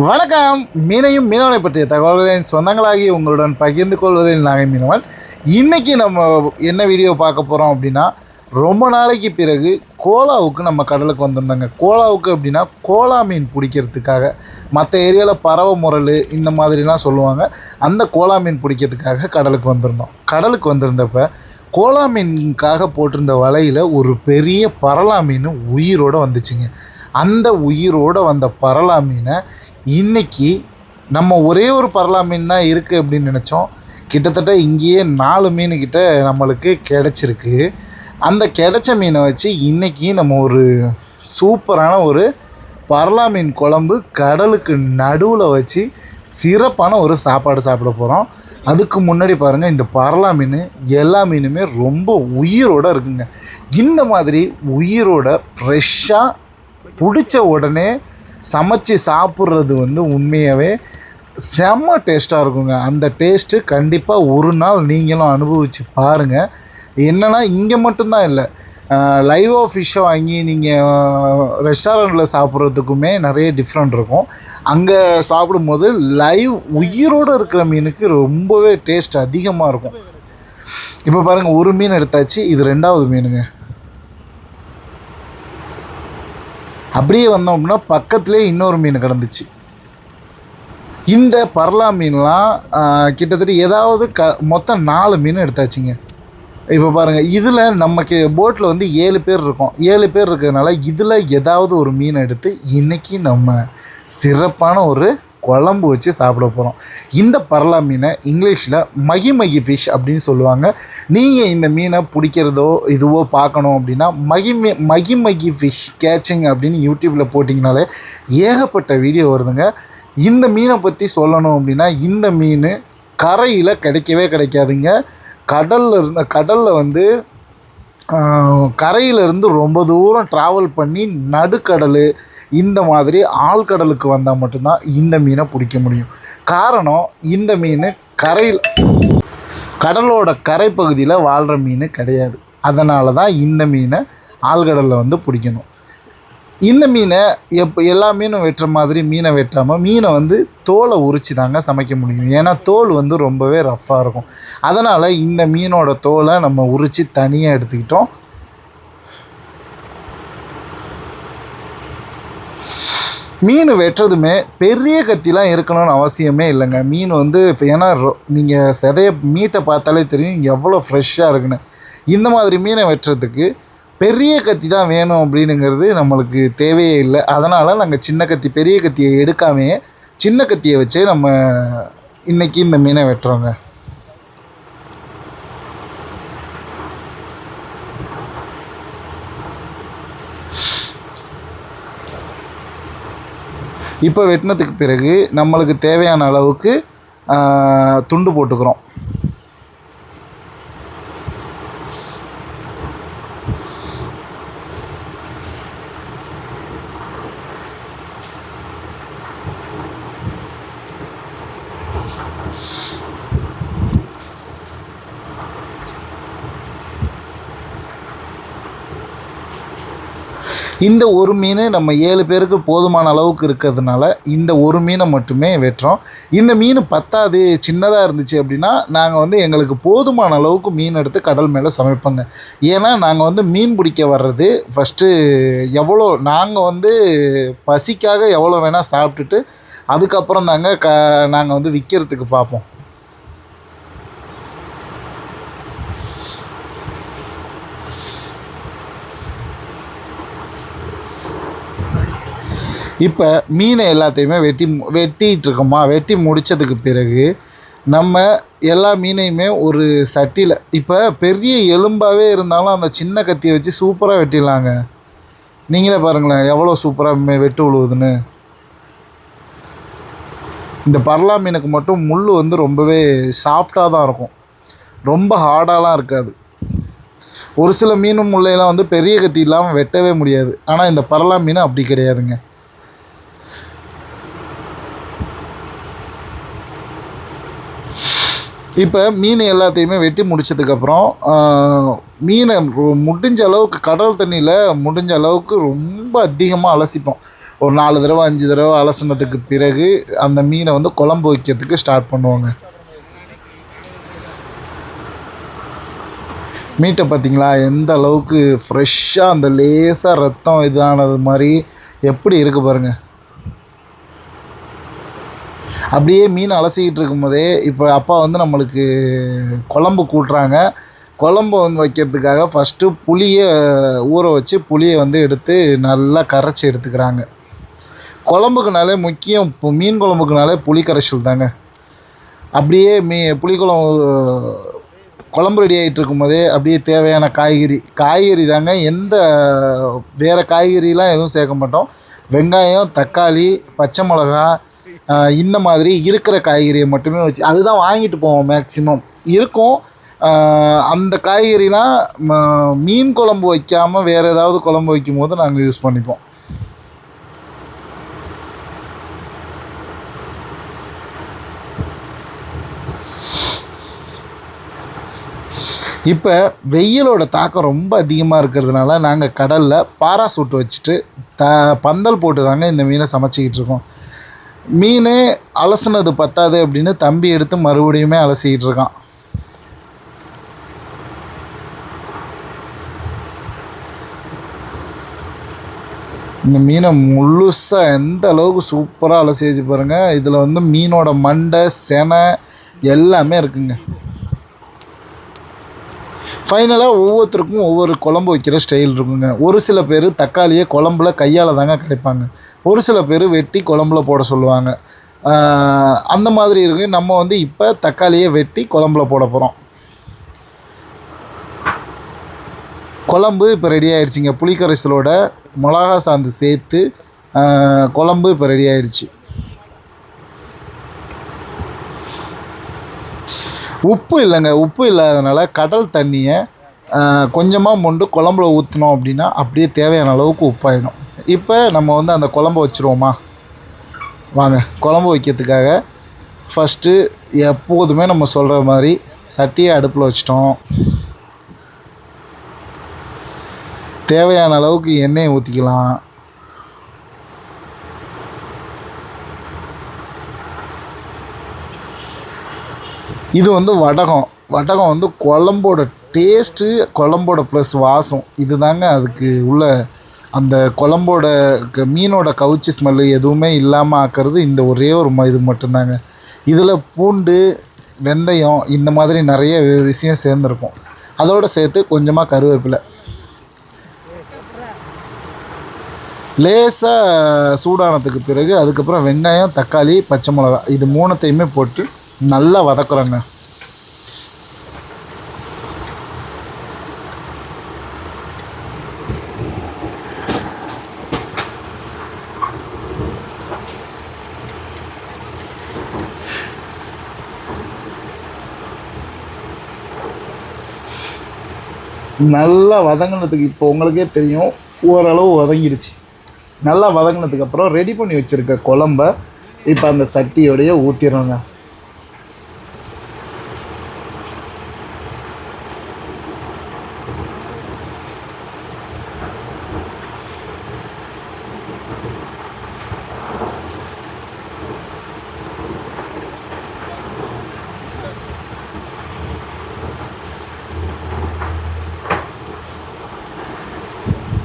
வணக்கம். மீனையும் மீனவனை பற்றிய தகவல்களின் சொந்தங்களாகி உங்களுடன் பகிர்ந்து கொள்வதில் நாகை மீனவன். இன்றைக்கி நம்ம என்ன வீடியோ பார்க்க போகிறோம் அப்படின்னா ரொம்ப நாளைக்கு பிறகு கோலாவுக்கு நம்ம கடலுக்கு வந்திருந்தாங்க. கோலாவுக்கு அப்படின்னா கோலா மீன் பிடிக்கிறதுக்காக மற்ற ஏரியாவில் பறவை முரல் இந்த மாதிரிலாம் சொல்லுவாங்க. அந்த கோலா மீன் பிடிக்கிறதுக்காக கடலுக்கு வந்திருந்தோம். கடலுக்கு வந்திருந்தப்ப கோலா மீனுக்காக போட்டிருந்த வலையில் ஒரு பெரிய பரலா மீன் உயிரோடு வந்துச்சுங்க. அந்த உயிரோடு வந்த பரலா மீனை இன்றைக்கி நம்ம ஒரே ஒரு பரலா மீன் தான் இருக்குது அப்படின்னு நினச்சோம். கிட்டத்தட்ட இங்கேயே நாலு மீனுக்கிட்ட நம்மளுக்கு கிடச்சிருக்கு. அந்த கிடைச்ச மீனை வச்சு இன்றைக்கி நம்ம ஒரு சூப்பரான ஒரு பரலா மீன் குழம்பு கடலுக்கு நடுவில் வச்சு சிறப்பான ஒரு சாப்பாடு சாப்பிட போகிறோம் அதுக்கு முன்னாடி பாருங்கள் இந்த பரலா மீன் எல்லா மீனுமே ரொம்ப உயிரோட இருக்குங்க. இந்த மாதிரி உயிரோட ஃப்ரெஷ்ஷாக பிடிச்ச உடனே சமைச்சு சாப்பிட்றது வந்து உண்மையாகவே செம்ம டேஸ்ட்டாக இருக்குங்க. அந்த டேஸ்ட்டு கண்டிப்பாக ஒரு நாள் நீங்களும் அனுபவித்து பாருங்கள் என்னென்னா இங்கே மட்டும்தான் இல்லை. லைவாக ஃபிஷ்ஷை வாங்கி நீங்கள் ரெஸ்டாரண்ட்டில் சாப்பிட்றதுக்குமே நிறைய டிஃப்ரெண்ட் இருக்கும். அங்கே சாப்பிடும்போது லைவ் உயிரோடு இருக்கிற மீனுக்கு ரொம்பவே டேஸ்ட் அதிகமாக இருக்கும். இப்போ பாருங்கள் ஒரு மீன் எடுத்தாச்சு. இது ரெண்டாவது மீனுங்க. அப்படியே வந்தோம் அப்படின்னா பக்கத்துலேயே இன்னொரு மீன் கிடந்துச்சு. இந்த பரலா மீன்லாம் கிட்டத்தட்ட ஏதாவது க மொத்தம் நாலு மீன் எடுத்தாச்சுங்க. இப்போ பாருங்கள் இதில் நமக்கு போட்டில் வந்து ஏழு பேர் இருக்கோம். ஏழு பேர் இருக்கிறதுனால இதில் ஏதாவது ஒரு மீன் எடுத்து இன்றைக்கி நம்ம சிறப்பான ஒரு குழம்பு வச்சு சாப்பிட போகிறோம் இந்த பரலா மீனை இங்கிலீஷில் மகி மகி ஃபிஷ் அப்படின்னு சொல்லுவாங்க. நீங்கள் இந்த மீனை பிடிக்கிறதோ இதுவோ பார்க்கணும் அப்படின்னா மகி மகி மகி ஃபிஷ் கேச்சிங் அப்படின்னு யூடியூப்பில் போட்டிங்கனாலே ஏகப்பட்ட வீடியோ வருதுங்க. இந்த மீனை பற்றி சொல்லணும் அப்படின்னா இந்த மீன் கரையில் கிடைக்கவே கிடைக்காதுங்க. கடலில் இருந்த கடலில் வந்து கரையிலேருந்து ரொம்ப தூரம் ட்ராவல் பண்ணி நடுக்கடல் இந்த மாதிரி ஆழ்கடலுக்கு வந்தால் மட்டும்தான் இந்த மீனை பிடிக்க முடியும். காரணம் இந்த மீன் கரையில் கடலோட கரைப்பகுதியில் வாழ்கிற மீன் கிடையாது. அதனால தான் இந்த மீனை ஆழ்கடலில் வந்து பிடிக்கணும். இந்த மீனை எப்போ எல்லா மீனும் வெட்டுற மாதிரி மீனை வெட்டாமல் மீனை வந்து தோலை உரிச்சு தாங்க சமைக்க முடியும். ஏன்னா தோல் வந்து ரொம்பவே ரஃப்பாக இருக்கும். அதனால் இந்த மீனோட தோலை நம்ம உரித்து தனியாக எடுத்துக்கிட்டோம். மீன் வெட்டுறதுமே பெரிய கத்திலாம் இருக்கணும்னு அவசியமே இல்லைங்க. மீன் வந்து இப்போ ஏன்னா நீங்கள் செதைய மீட்டை பார்த்தாலே தெரியும் எவ்வளோ ஃப்ரெஷ்ஷாக இருக்குன்னு. இந்த மாதிரி மீனை வெட்டுறதுக்கு பெரிய கத்தி தான் வேணும் அப்படின்னுங்கிறது நம்மளுக்கு தேவையே இல்லை. அதனால் நாங்கள் சின்ன கத்தி பெரிய கத்தியை எடுக்காமையே சின்ன கத்தியை வச்சே நம்ம இன்றைக்கி இந்த மீனை வெட்டுறோங்க. இப்போ வெட்டினதுக்கு பிறகு நம்மளுக்கு தேவையான அளவுக்கு துண்டு போட்டுக்கிறோம். இந்த ஒரு மீன் நம்ம ஏழு பேருக்கு போதுமான அளவுக்கு இருக்கிறதுனால இந்த ஒரு மீனை மட்டுமே வெட்டுறோம். இந்த மீன் பத்தாது சின்னதாக இருந்துச்சு அப்படின்னா நாங்கள் வந்து எங்களுக்கு போதுமான அளவுக்கு மீன் எடுத்து கடல் மேலே சமைப்போங்க. ஏன்னா நாங்கள் வந்து மீன் பிடிக்க வர்றது ஃபஸ்ட்டு எவ்வளோ நாங்கள் வந்து பசிக்காக எவ்வளோ வேணால் சாப்பிட்டுட்டு அதுக்கப்புறம் தாங்க க நாங்கள் வந்து விற்கிறதுக்கு பார்ப்போம். இப்போ மீனை எல்லாத்தையுமே வெட்டி வெட்டிகிட்டு இருக்கோமா? வெட்டி முடித்ததுக்கு பிறகு நம்ம எல்லா மீனையுமே ஒரு சட்டியில் இப்போ பெரிய எலும்பாகவே இருந்தாலும் அந்த சின்ன கத்தியை வச்சு சூப்பராக வெட்டிடலாங்க. நீங்களே பாருங்களேன் எவ்வளோ சூப்பராக வெட்டு விழுவுதுன்னு இந்த பரலா மீனுக்கு மட்டும் முள் வந்து ரொம்பவே சாஃப்டாக தான் இருக்கும். ரொம்ப ஹார்டாலாம் இருக்காது. ஒரு சில மீன் முள்ளையெல்லாம் வந்து பெரிய கத்தி இல்லாமல் வெட்டவே முடியாது. ஆனால் இந்த பரலா மீன் அப்படி கிடையாதுங்க. இப்போ மீன் எல்லாத்தையுமே வெட்டி முடிச்சதுக்கப்புறம் மீனை முடிஞ்ச அளவுக்கு கடல் தண்ணியில் முடிஞ்ச அளவுக்கு ரொம்ப அதிகமாக அலசிப்போம். ஒரு நாலு தடவை அஞ்சு தடவை அலசினதுக்கு பிறகு அந்த மீனை வந்து குழம்பு வைக்கிறதுக்கு ஸ்டார்ட் பண்ணுவாங்க. மீட்டை பார்த்தீங்களா எந்த அளவுக்கு ஃப்ரெஷ்ஷாக அந்த லேசாக ரத்தம் இதானது மாதிரி எப்படி இருக்குது பாருங்கள் அப்படியே மீன் அலசிக்கிட்டு இருக்கும்போதே இப்போ அப்பா வந்து நம்மளுக்கு குழம்பு கூட்டுறாங்க. குழம்பு வந்து வைக்கிறதுக்காக ஃபஸ்ட்டு புளியை ஊற வச்சு புளியை வந்து எடுத்து நல்லா கரைச்சி எடுத்துக்கிறாங்க. குழம்புக்குனாலே முக்கியம் இப்போ மீன் குழம்புக்குனாலே புளி கரைச்சல் தாங்க. அப்படியே மீ புளிக்குழம்பு குழம்பு ரெடி ஆகிட்டு இருக்கும்போதே அப்படியே தேவையான காய்கறி காய்கறி தாங்க. எந்த வேறு காய்கறிலாம் எதுவும் சேர்க்க மாட்டோம். வெங்காயம் தக்காளி பச்சை மிளகா இந்த மாதிரி இருக்கிற காய்கறியை மட்டுமே வச்சு அதுதான் வாங்கிட்டு போவோம் மேக்ஸிமம் இருக்கும். அந்த காய்கறிலாம் ம- மீன் குழம்பு வைக்காமல் வேறு ஏதாவது குழம்பு வைக்கும் போது நாங்கள் யூஸ் பண்ணிப்போம். இப்போ வெயிலோட தாக்கம் ரொம்ப அதிகமாக இருக்கிறதுனால நாங்கள் கடலில் பாராசூட் வச்சுட்டு த பந்தல் போட்டு தாங்க இந்த மீனை சமைச்சிக்கிட்டு இருக்கோம். மீன் அலசுனது பத்தாது அப்படின்னு தம்பி எடுத்து மறுபடியுமே அலசிக்கிட்டு இருக்கான். இந்த மீனை முழுசாக எந்த அளவுக்கு சூப்பராக அலசி வச்சு பாருங்கள் இதில் வந்து மீனோட மண்டை செனை எல்லாமே இருக்குங்க. ஃபைனலாக ஒவ்வொருத்தருக்கும் ஒவ்வொரு குழம்பு வைக்கிற ஸ்டைல் இருக்குங்க. ஒரு சில பேர் தக்காளியை குழம்புல கையால் தாங்க கிடைப்பாங்க ஒரு சில பேர் வெட்டி குழம்புல போட சொல்லுவாங்க. அந்த மாதிரி இருக்கு. நம்ம வந்து இப்போ தக்காளியை வெட்டி குழம்புல போட போகிறோம் குழம்பு இப்போ ரெடி ஆயிடுச்சுங்க. புளிக்கரைசலோட மிளகா சாந்து சேர்த்து குழம்பு இப்போ ரெடி ஆயிடுச்சு. உப்பு இல்லைங்க உப்பு இல்லாதனால கடல் தண்ணியை கொஞ்சமாக மொண்டு குழம்புல ஊற்றினோம் அப்படின்னா அப்படியே தேவையான அளவுக்கு உப்பாயிடும். இப்போ நம்ம வந்து அந்த குழம்பு வச்சுருவோமா? வாங்க குழம்பு வைக்கிறதுக்காக ஃபஸ்ட்டு எப்போதுமே நம்ம சொல்கிற மாதிரி சட்டியை அடுப்பில் வச்சிட்டோம். தேவையான அளவுக்கு எண்ணெயை ஊற்றிக்கலாம் இது வந்து வடகம். வடகம் வந்து குழம்போட டேஸ்ட்டு குழம்போட ப்ளஸ் வாசம். இது தாங்க அதுக்கு உள்ள அந்த குழம்போட க- மீனோட கவுச்சி ஸ்மெல்லு எதுவுமே இல்லாமல் ஆக்கிறது இந்த ஒரே ஒரு ம இது மட்டும்தாங்க. இதில் பூண்டு வெந்தயம் இந்த மாதிரி நிறைய விஷயம் சேர்ந்துருக்கும். அதோடு சேர்த்து கொஞ்சமாக கருவேப்பிலை. லேசாக சூடானதுக்கு பிறகு அதுக்கப்புறம் வெங்காயம் தக்காளி பச்சை மிளகா இது மூணுத்தையுமே போட்டு நல்லா வதக்குறோங்க. நல்லா வதங்கினதுக்கு இப்போ உங்களுக்கே தெரியும் ஓரளவு வதங்கிடுச்சு. நல்லா வதங்கினதுக்கப்புறம் ரெடி பண்ணி வச்சுருக்க குழம்ப இப்போ அந்த சட்டியோடைய ஊற்றிடுறோங்க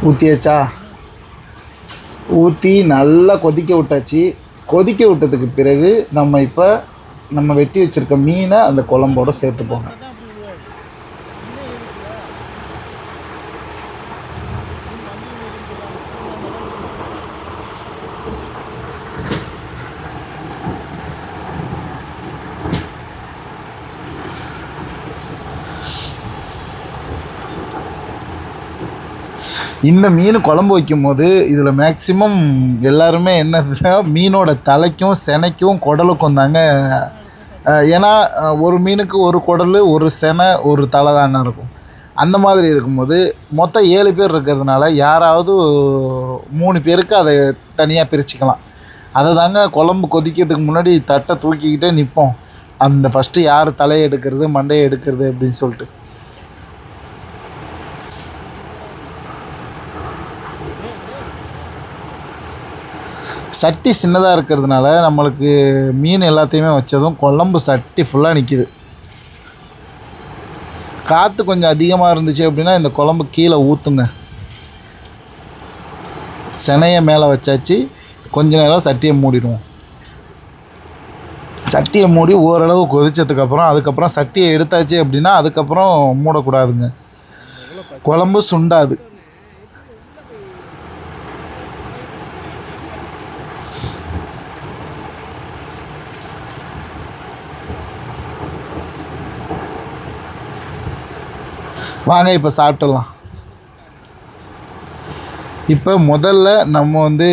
ஊற்றியாச்சா ஊற்றி நல்லா கொதிக்க விட்டாச்சு. கொதிக்க விட்டதுக்கு பிறகு நம்ம இப்போ நம்ம வெட்டி வச்சுருக்க மீனை அந்த குழம்போட சேர்த்துப்போங்க. இந்த மீன் குழம்பு வைக்கும்போது இதில் மேக்ஸிமம் எல்லாருமே என்னதுன்னா மீனோட தலைக்கும் செனைக்கும் குடலுக்கும் தாங்க ஏன்னா ஒரு மீனுக்கு ஒரு குடல் ஒரு செனை ஒரு தலை தாங்க இருக்கும். அந்த மாதிரி இருக்கும்போது மொத்தம் ஏழு பேர் இருக்கிறதுனால யாராவது மூணு பேருக்கு அதை தனியாக பிரிச்சுக்கலாம். அதை தாங்க குழம்பு கொதிக்கிறதுக்கு முன்னாடி தட்டை தூக்கிக்கிட்டே நிற்போம் அந்த ஃபஸ்ட்டு யார் தலையை எடுக்கிறது மண்டையை எடுக்கிறது அப்படின்னு சொல்லிட்டு. சட்டி சின்னதாக இருக்கிறதுனால நம்மளுக்கு மீன் எல்லாத்தையுமே வச்சதும் குழம்பு சட்டி ஃபுல்லாக நிற்கிது காற்று கொஞ்சம் அதிகமாக இருந்துச்சு அப்படின்னா இந்த குழம்பு கீழே ஊற்றுங்க செனையை மேலே வச்சாச்சு. கொஞ்ச நேரம் சட்டியை மூடிடுவோம். சட்டியை மூடி ஓரளவு கொதிச்சதுக்கப்புறம் அதுக்கப்புறம் சட்டியை எடுத்தாச்சு அப்படின்னா அதுக்கப்புறம் மூடக்கூடாதுங்க. குழம்பு சுண்டாது. வாங்க இப்போ சாப்பிட்டுடலாம். இப்போ முதல்ல நம்ம வந்து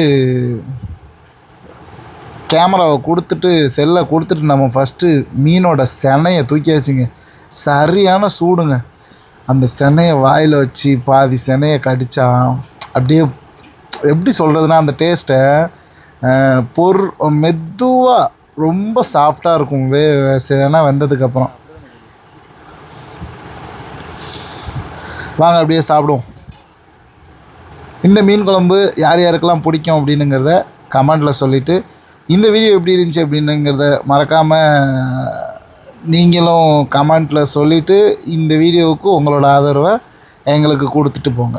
கேமராவை கொடுத்துட்டு செல்லை கொடுத்துட்டு நம்ம ஃபஸ்ட்டு மீனோட செனையை தூக்கியாச்சுங்க சரியான சூடுங்க. அந்த செனையை வாயில் வச்சு பாதி செனையை கடித்தா அப்படியே எப்படி சொல்கிறதுனா அந்த டேஸ்ட்டை பொர் மெதுவாக ரொம்ப சாஃப்டாக இருக்கும். வே செனை வெந்ததுக்கப்புறம். வாங்க அப்படியே சாப்பிடுவோம். இந்த மீன் குழம்பு யார் யாருக்கெல்லாம் பிடிக்கும் அப்படின்னுங்கிறத கமெண்டில் சொல்லிவிட்டு இந்த வீடியோ எப்படி இருந்துச்சு அப்படின்னுங்கிறத மறக்காமல் நீங்களும் கமெண்ட்டில் சொல்லிவிட்டு இந்த வீடியோவுக்கு உங்களோட ஆதரவை எங்களுக்கு கொடுத்துட்டு போங்க.